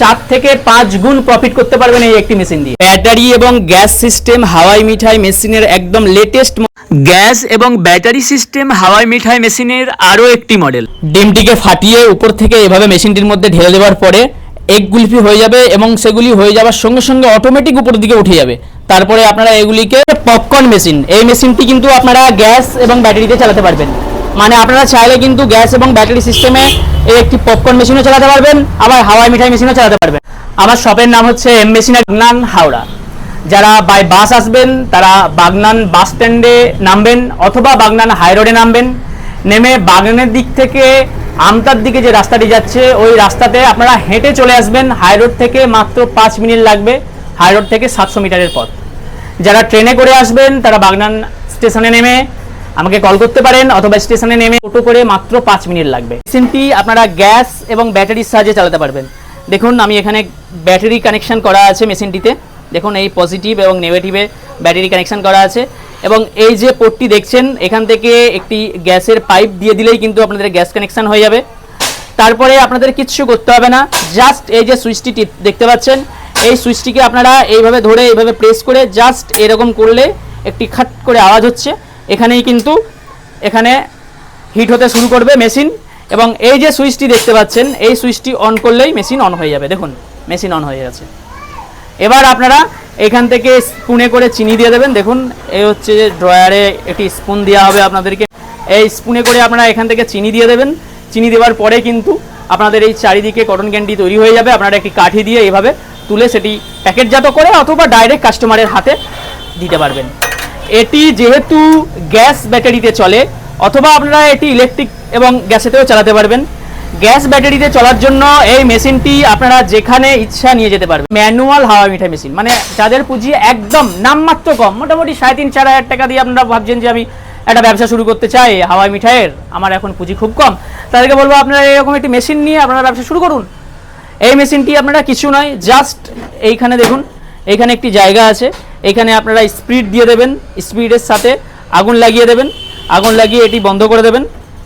চার থেকে পাঁচ গুণ প্রফিট করতে পারবেন এই একটি মেশিন দিয়ে। ব্যাটারি এবং গ্যাস সিস্টেম হাওয়াই মিঠাই মেশিনের একদম লেটেস্ট গ্যাস এবং ব্যাটারি সিস্টেম হাওয়াই মিঠাই মেশিনের আরও একটি মডেল ডিমটিকে ফাটিয়ে উপর থেকে এভাবে মেশিনটির মধ্যে ঢেলে দেওয়ার পরে এক গুলফি হয়ে যাবে এবং সেগুলি হয়ে যাওয়ার সঙ্গে সঙ্গে অটোমেটিক উপরের দিকে উঠে যাবে। তারপরে আপনারা এগুলিকে পপকর্ন মেশিন এই মেশিনটি কিন্তু আপনারা গ্যাস এবং ব্যাটারিতে চালাতে পারবেন। মানে আপনারা চাইলে কিন্তু গ্যাস এবং ব্যাটারি সিস্টেমে এই একটি পপকর্ন মেশিনও চালাতে পারবেন, আবার হাওয়াই মিঠাই মেশিনও চালাতে পারবেন। আমার শপের নাম হচ্ছে এম মেশিনের বাগনান হাওড়া যারা বাই বাস আসবেন, তারা বাগনান বাস স্ট্যান্ডে নামবেন অথবা বাগনান হাই রোডে নামবেন। নেমে বাগনানের দিক থেকে আমতার দিকে যে রাস্তাটি যাচ্ছে, ওই রাস্তাতে আপনারা হেঁটে চলে আসবেন। হাই রোড থেকে মাত্র পাঁচ মিনিট লাগবে হাই রোড থেকে সাতশো মিটারের পথ। যারা ট্রেনে করে আসবেন, তারা বাগনান স্টেশনে নেমে আমাকে কল করতে পারেন অথবা স্টেশনে নেমে অটো করে মাত্র পাঁচ মিনিট লাগবে। মেশিনটি আপনারা গ্যাস এবং ব্যাটারির সাহায্যে চালাতে পারবেন। দেখুন, আমি এখানে ব্যাটারি কানেকশন করা আছে মেশিনটিতে দেখুন, এই পজিটিভ এবং নেগেটিভে ব্যাটারি কানেকশন করা আছে। এবং এই যে পোর্টটি দেখছেন, এখান থেকে একটি গ্যাসের পাইপ দিয়ে দিলেই কিন্তু আপনাদের গ্যাস কানেকশন হয়ে যাবে। তারপরে আপনাদের কিচ্ছু করতে হবে না। জাস্ট এই যে সুইচটি দেখতে পাচ্ছেন, এই সুইচটিকে আপনারা এইভাবে ধরে, এইভাবে প্রেস করে জাস্ট এরকম করলে একটি খাট করে আওয়াজ হচ্ছে। এখানেই কিন্তু এখানে হিট হতে শুরু করবে মেশিন এবং এই যে সুইচটি দেখতে পাচ্ছেন, এই সুইচটি অন করলেই মেশিন অন হয়ে যাবে। দেখুন, মেশিন অন হয়ে গেছে। এবার আপনারা এখান থেকে স্পুনে করে চিনি দিয়ে দেবেন। দেখুন, এই হচ্ছে যে ড্রয়ারে একটি স্পুন দেওয়া হবে আপনাদেরকে। এই স্পুনে করে আপনারা এখান থেকে চিনি দিয়ে দেবেন। চিনি দেওয়ার পরে কিন্তু আপনাদের এই চারিদিকে কটন ক্যান্ডি তৈরি হয়ে যাবে। আপনারা একটি কাঠি দিয়ে এইভাবে তুলে সেটি প্যাকেটজাত করে অথবা ডাইরেক্ট কাস্টমারের হাতে দিতে পারবেন। এটি যেহেতু গ্যাস ব্যাটারিতে চলে, অথবা আপনারা এটি ইলেকট্রিক এবং গ্যাসেতেও চালাতে পারবেন। গ্যাস ব্যাটারিতে চলার জন্য এই মেশিনটি আপনারা যেখানে ইচ্ছা নিয়ে যেতে পারবেন। ম্যানুয়াল হাওয়া মিঠাই মেশিন মানে যাদের পুঁজি একদম নামমাত্র কম, মোটামুটি সাড়ে তিন, চার হাজার টাকা দিয়ে আপনারা ভাবছেন যে আমি একটা ব্যবসা শুরু করতে চাই। হাওয়াই মিঠাইয়ের, আমার এখন পুঁজি খুব কম। তাদেরকে বলব, আপনারা এরকম একটি মেশিন নিয়ে আপনারা ব্যবসা শুরু করুন। এই মেশিনটি আপনারা কিছু নয়, জাস্ট এইখানে দেখুন, এইখানে একটি জায়গা আছে। এখানে আপনারা স্পিড দিয়ে দেবেন, স্পিডের সাথে আগুন লাগিয়ে দেবেন, আগুন লাগিয়ে এটি বন্ধ করে দেবেন,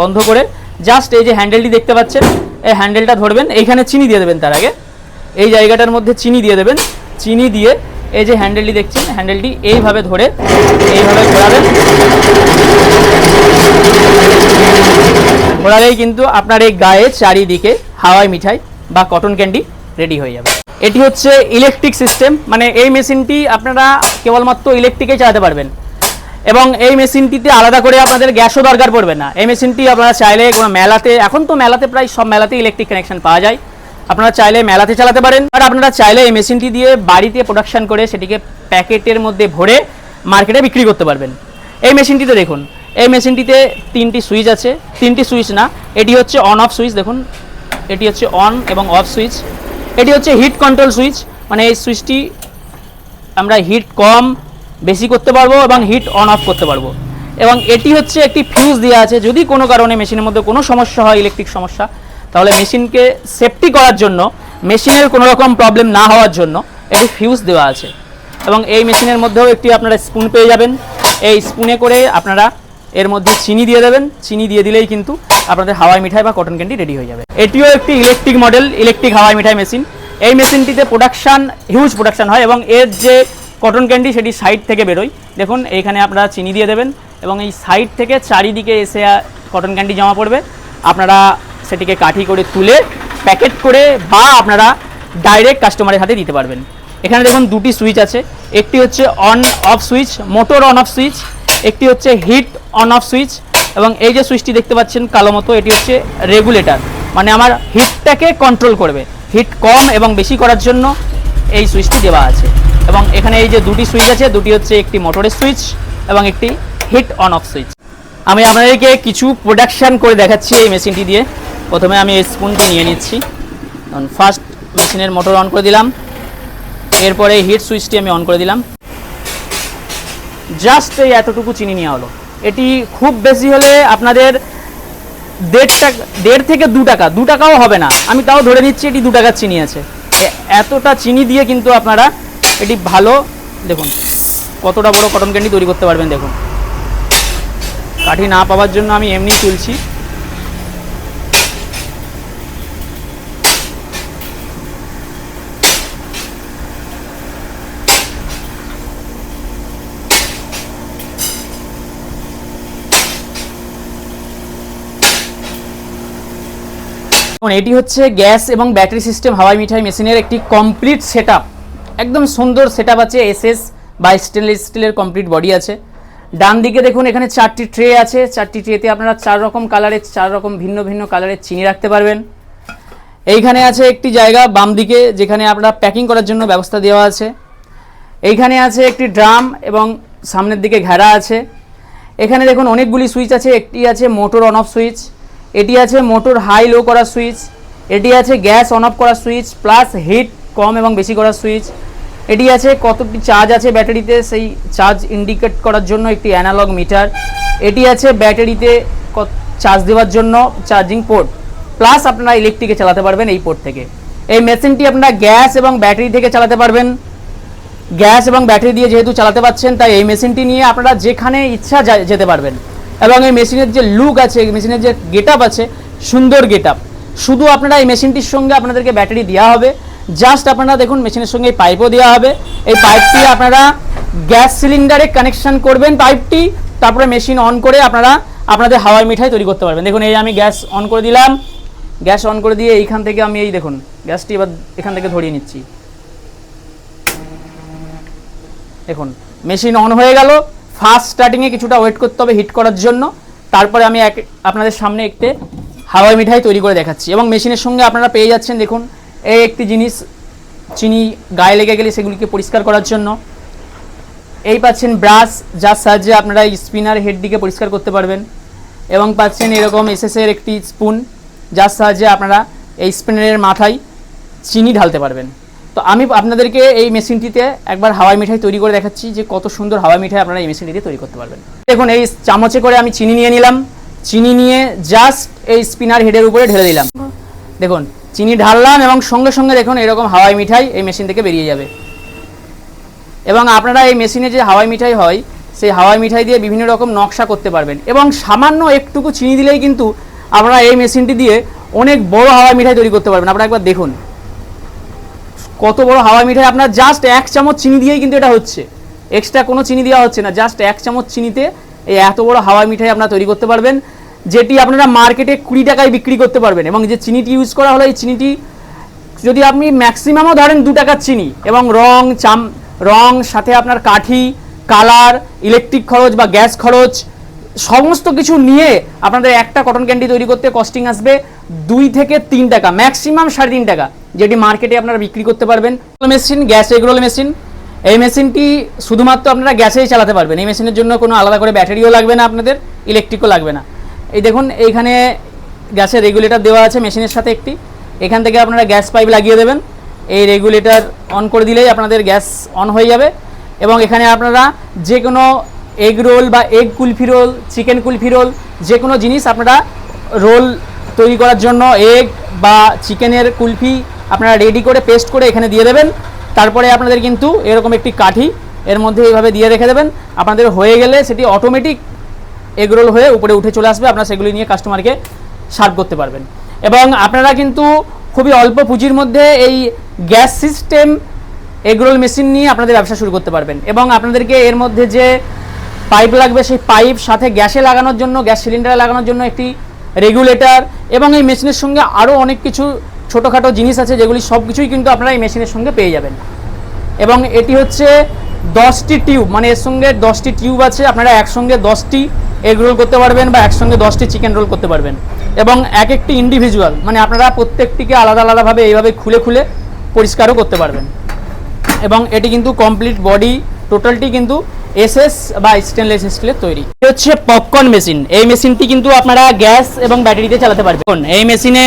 বন্ধ করে জাস্ট এই যে হ্যান্ডেলটি দেখতে পাচ্ছেন, এই হ্যান্ডেলটা ধরবেন এইখানে চিনি দিয়ে দেবেন তার আগে। এই জায়গাটার মধ্যে চিনি দিয়ে দেবেন, চিনি দিয়ে এই যে হ্যান্ডেলটি দেখছেন হ্যান্ডেলটি এইভাবে ধরে এইভাবে ঘোরাবেন। ঘোরালেই কিন্তু আপনার এই গায়ে চারিদিকে হাওয়াই মিঠাই বা কটন ক্যান্ডি রেডি হয়ে যাবে। এটি হচ্ছে ইলেকট্রিক সিস্টেম মানে এই মেশিনটি আপনারা কেবলমাত্র ইলেকট্রিকেই চালাতে পারবেন। এবং এই মেশিনটিতে আলাদা করে আপনাদের গ্যাসও দরকার পড়বে না। এই মেশিনটি আপনারা চাইলে কোনো মেলাতে, এখন তো মেলাতে প্রায় সব মেলাতে ইলেকট্রিক কানেকশন পাওয়া যায়। আপনারা চাইলে মেলাতে চালাতে পারেন। আর আপনারা চাইলে এই মেশিনটি দিয়ে বাড়িতে প্রোডাকশন করে সেটিকে প্যাকেটের মধ্যে ভরে মার্কেটে বিক্রি করতে পারবেন। এই মেশিনটিতে দেখুন, এই মেশিনটিতে তিনটি সুইচ আছে। তিনটি সুইচ না, এটি হচ্ছে অন অফ সুইচ, দেখুন। এটি হচ্ছে অন এবং অফ সুইচ। এটি হচ্ছে হিট কন্ট্রোল সুইচ। মানে এই সুইচটি আমরা হিট কম, বেশি করতে পারব এবং হিট অন অফ করতে পারব। এবং এটি হচ্ছে একটি ফিউজ দেওয়া আছে। যদি কোনো কারণে মেশিনের মধ্যে কোনো সমস্যা হয় ইলেকট্রিক সমস্যা, তাহলে মেশিনকে সেফটি করার জন্য, মেশিনের কোনো রকম প্রবলেম না হওয়ার জন্য একটি ফিউজ দেওয়া আছে। এবং এই মেশিনের মধ্যেও একটি আপনারা স্পুন পেয়ে যাবেন। এই স্পুনে করে আপনারা এর মধ্যে চিনি দিয়ে দেবেন। চিনি দিয়ে দিলেই কিন্তু আপনাদের হাওয়াই মিঠাই বা কটন ক্যান্ডি রেডি হয়ে যাবে। এটিও একটি ইলেকট্রিক মডেল ইলেকট্রিক হাওয়াই মিঠাই মেশিন এই মেশিনটিতে প্রোডাকশান হিউজ প্রোডাকশান হয় এবং এর যে কটন ক্যান্ডি সেটি সাইড থেকে বেরোয়। দেখুন, এইখানে আপনারা চিনি দিয়ে দেবেন এবং এই সাইড থেকে চারিদিকে এসে কটন ক্যান্ডি জমা পড়বে। আপনারা সেটিকে কাঠি করে তুলে প্যাকেট করে বা আপনারা ডাইরেক্ট কাস্টমারের হাতে দিতে পারবেন। এখানে দেখুন, দুটি সুইচ আছে। একটি হচ্ছে on off switch motor on off switch একটি হচ্ছে হিট অন অফ সুইচ এবং এই যে সুইচটি দেখতে পাচ্ছেন কালো মতো, এটি হচ্ছে রেগুলেটর। মানে আমার হিটটাকে কন্ট্রোল করবে। হিট কম এবং বেশি করার জন্য এই সুইচটি দেওয়া আছে। এবং এখানে এই যে দুটি সুইচ আছে, দুটি হচ্ছে একটি মোটরের সুইচ এবং একটি হিট অন অফ সুইচ। আমি আপনাদেরকে কিছু প্রোডাকশান করে দেখাচ্ছি এই মেশিনটি দিয়ে। প্রথমে আমি এই স্পুনটি নিয়ে নিচ্ছি। ফার্স্ট মেশিনের মোটর অন করে দিলাম। এরপরে হিট সুইচটি আমি অন করে দিলাম। জাস্ট এই এতটুকু চিনি নেওয়া হলো। এটি খুব বেশি হলে আপনাদের দেড় টাকা দেড় থেকে দু টাকা, দু টাকাও হবে না। আমি তাও ধরে নিচ্ছি এটি দু টাকার চিনি আছে। এতটা চিনি দিয়ে কিন্তু আপনারা এটি ভালো দেখুন, কতটা বড় কটন ক্যান্ডি তৈরি করতে পারবেন, দেখুন। কাঠি না পাওয়ার জন্য আমি এমনি তুলছি দেখুন, এটি হচ্ছে গ্যাস এবং ব্যাটারি সিস্টেম হাওয়াই মিঠাই মেশিনের একটি কমপ্লিট সেট একদম সুন্দর সেট আছে, এসএস বা স্টেনলেস স্টিলের কমপ্লিট বডি আছে। ডান দিকে দেখুন, এখানে চারটি ট্রে আছে। চারটি ট্রেতে আপনারা চার রকম কালারের চার রকম ভিন্ন ভিন্ন কালারের চিনি রাখতে পারবেন। এইখানে আছে একটি জায়গা বাম দিকে, যেখানে আপনারা প্যাকিং করার জন্য ব্যবস্থা দেওয়া আছে। এইখানে আছে একটি ড্রাম এবং সামনের দিকে ঘেরা আছে। এখানে দেখুন, অনেকগুলি সুইচ আছে। একটি আছে মোটর অন অফ সুইচ। এটি আছে মোটর হাই লো করার সুইচ, এটি আছে গ্যাস অন অফ করার সুইচ, প্লাস হিট কম এবং বেশি করার সুইচ। এটি আছে কতটি চার্জ আছে ব্যাটারিতে, সেই চার্জ ইন্ডিকেট করার জন্য একটি অ্যানালগ মিটার। এটি আছে ব্যাটারিতে চার্জ দেওয়ার জন্য চার্জিং পোর্ট। প্লাস আপনারা ইলেকট্রিকে চালাতে পারবেন এই পোর্ট থেকে। এই মেশিনটি আপনারা গ্যাস এবং ব্যাটারি থেকে চালাতে পারবেন। গ্যাস এবং ব্যাটারি দিয়ে যেহেতু চালাতে পারছেন, তাই এই মেশিনটি নিয়ে আপনারা যেখানে ইচ্ছা যেতে পারবেন। এবং এই মেশিনের যে লুক আছে মেশিনের যে গেট আছে, সুন্দর গেট শুধু আপনারা এই মেশিনটির সঙ্গে আপনাদেরকে ব্যাটারি দেওয়া হবে। জাস্ট আপনারা দেখুন, মেশিনের সঙ্গে এই পাইপও দেওয়া হবে। এই পাইপটি আপনারা গ্যাস সিলিন্ডারে কানেকশন করবেন পাইপটি তারপরে মেশিন অন করে আপনারা আপনাদের হাওয়াই মিঠাই তৈরি করতে পারবেন। দেখুন, এই আমি গ্যাস অন করে দিলাম। গ্যাস অন করে দিয়ে এইখান থেকে আমি এই দেখুন, গ্যাসটি এবার এখান থেকে ধরিয়ে নিচ্ছি। দেখুন মেশিন অন হয়ে গেল। ফাস্ট স্টার্টিংয়ে কিছুটা ওয়েট করতে হবে হিট করার জন্য। তারপরে আমি এক আপনাদের সামনে একটি হাওয়াই মিঠাই তৈরি করে দেখাচ্ছি। এবং মেশিনের সঙ্গে আপনারা পেয়ে যাচ্ছেন, দেখুন, এই একটি জিনিস, চিনি গায়ে লেগে গেলে সেগুলিকে পরিষ্কার করার জন্য। এই পাচ্ছেন ব্রাশ, যার সাহায্যে আপনারা স্পিনার হেডটিকে পরিষ্কার করতে পারবেন। এবং পাচ্ছেন এরকম এসএসের একটি স্পুন, যার সাহায্যে আপনারা এই স্পিনারের মাথায় চিনি ঢালতে পারবেন। তো আমি আপনাদেরকে এই মেশিনটিতে একবার হাওয়াই মিঠাই তৈরি করে দেখাচ্ছি যে কত সুন্দর হাওয়াই মিঠাই আপনারা এই মেশিনটিতে তৈরি করতে পারবেন। দেখুন, এই চামচে করে আমি চিনি নিয়ে নিলাম। চিনি নিয়ে জাস্ট এই স্পিনার হেডের উপরে ঢেলে দিলাম। দেখুন, চিনি ঢাললাম এবং সঙ্গে সঙ্গে দেখুন এরকম হাওয়াই মিঠাই এই মেশিন থেকে বেরিয়ে যাবে। এবং আপনারা এই মেশিনে যে হাওয়াই মিঠাই হয়, সেই হাওয়াই মিঠাই দিয়ে বিভিন্ন রকম নকশা করতে পারবেন। এবং সামান্য একটুকু চিনি দিলেই কিন্তু আপনারা এই মেশিনটি দিয়ে অনেক বড় হাওয়াই মিঠাই তৈরি করতে পারবেন। আপনারা একবার দেখুন। কত বড় হাওয়া মিঠাই, আপনার জাস্ট এক চামচ চিনি দিয়েই কিন্তু এটা হচ্ছে। এক্সট্রা কোনো চিনি দেওয়া হচ্ছে না জাস্ট এক চামচ চিনিতে এই এত বড় হাওয়া মিঠাই আপনারা তৈরি করতে পারবেন, যেটি আপনারা মার্কেটে কুড়ি টাকায় বিক্রি করতে পারবেন এবং যে চিনিটি ইউজ করা হলো, এই চিনিটি যদি আপনি ম্যাক্সিমামও ধরেন দু টাকার চিনি এবং রং, চাম, রং, সাথে আপনার কাঠি কালার ইলেকট্রিক খরচ বা গ্যাস খরচ, সমস্ত কিছু নিয়ে আপনাদের একটা কটন ক্যান্ডি তৈরি করতে কস্টিং আসবে দুই থেকে তিন টাকা ম্যাক্সিমাম সাড়ে তিন টাকা। যেটি মার্কেটে আপনারা বিক্রি করতে পারবেন। Machine, gas egg roll machine. এই মেশিনটি শুধুমাত্র আপনারা গ্যাসেই চালাতে পারবেন। এই মেশিনের জন্য কোনো আলাদা করে ব্যাটারিও লাগবে না আপনাদের ইলেকট্রিকও লাগবে না। এই দেখুন, এইখানে গ্যাসের রেগুলেটর দেওয়া আছে মেশিনের সাথে একটি। এখান থেকে আপনারা গ্যাস পাইপ লাগিয়ে দেবেন। এই রেগুলেটর অন করে দিলেই আপনাদের গ্যাস অন হয়ে যাবে। এবং এখানে আপনারা যে কোনো এগ রোল বা egg kulfi roll chicken kulfi roll যে কোনো জিনিস আপনারা রোল তৈরি করার জন্য এগ বা চিকেনের কুলফি আপনারা রেডি করে পেস্ট করে এখানে দিয়ে দেবেন। তারপরে আপনাদের কিন্তু এরকম একটি কাঠি এর মধ্যে এইভাবে দিয়ে রেখে দেবেন। আপনাদের হয়ে গেলে সেটি অটোমেটিক এগরোল হয়ে উপরে উঠে চলে আসবে। আপনারা সেগুলি নিয়ে কাস্টমারকে সার্ভ করতে পারবেন। এবং আপনারা কিন্তু খুবই অল্প পুঁজির মধ্যে এই গ্যাস সিস্টেম এগরোল মেশিন নিয়ে আপনাদের ব্যবসা শুরু করতে পারবেন। এবং আপনাদেরকে এর মধ্যে যে পাইপ লাগবে, সেই পাইপ সাথে গ্যাসে লাগানোর জন্য, গ্যাস সিলিন্ডারে লাগানোর জন্য একটি রেগুলেটর এবং এই মেশিনের সঙ্গে আরও অনেক কিছু ছোটোখাটো জিনিস আছে যেগুলি সব কিছুই কিন্তু আপনারা এই মেশিনের সঙ্গে পেয়ে যাবেন। এবং এটি হচ্ছে দশটি টিউব মানে এর সঙ্গে দশটি টিউব আছে, আপনারা একসঙ্গে দশটি এগ রোল করতে পারবেন বা একসঙ্গে দশটি চিকেন রোল করতে পারবেন। এবং এক একটি ইন্ডিভিজুয়াল মানে আপনারা প্রত্যেকটিকে আলাদা আলাদাভাবে এইভাবে খুলে খুলে পরিষ্কারও করতে পারবেন। এবং এটি কিন্তু কমপ্লিট বডি টোটালটি কিন্তু এসএস বা স্টেনলেস স্টিলের তৈরি। এটি হচ্ছে পপকর্ন মেশিন এই মেশিনটি কিন্তু আপনারা গ্যাস এবং ব্যাটারিতে চালাতে পারবেন। এই মেশিনে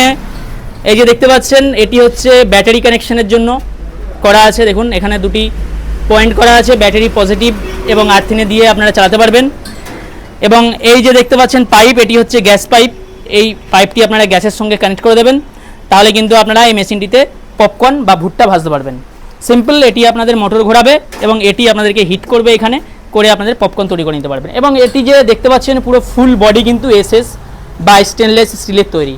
এই যে দেখতে পাচ্ছেন, এটি হচ্ছে ব্যাটারি কানেকশনের জন্য করা আছে। দেখুন, এখানে দুটি পয়েন্ট করা আছে, ব্যাটারি পজিটিভ এবং আর্থিনে দিয়ে আপনারা চালাতে পারবেন। এবং এই যে দেখতে পাচ্ছেন পাইপ, এটি হচ্ছে গ্যাস পাইপ। এই পাইপটি আপনারা গ্যাসের সঙ্গে কানেক্ট করে দেবেন। তাহলে কিন্তু আপনারা এই মেশিনটিতে পপকর্ন বা ভুট্টা ভাজতে পারবেন। সিম্পল, এটি আপনাদের মোটর ঘোরাবে এবং এটি আপনাদেরকে হিট করবে এখানে করে আপনাদের পপকর্ন তৈরি করে নিতে পারবেন। এবং এটি যে দেখতে পাচ্ছেন, পুরো ফুল বডি কিন্তু এসএস বা স্টেনলেস স্টিলের তৈরি।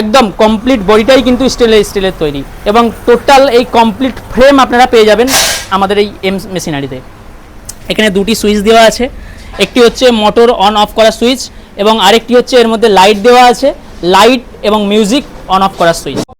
একদম কমপ্লিট বডিটাই কিন্তু স্টিলের স্টিলের তৈরি। এবং টোটাল এই কমপ্লিট ফ্রেম আপনারা পেয়ে যাবেন আমাদের এই এম মেশিনারিতে এখানে দুটি সুইচ দেওয়া আছে। একটি হচ্ছে মোটর অন অফ করার সুইচ এবং আরেকটি হচ্ছে এর মধ্যে লাইট দেওয়া আছে। লাইট এবং মিউজিক অন অফ করার সুইচ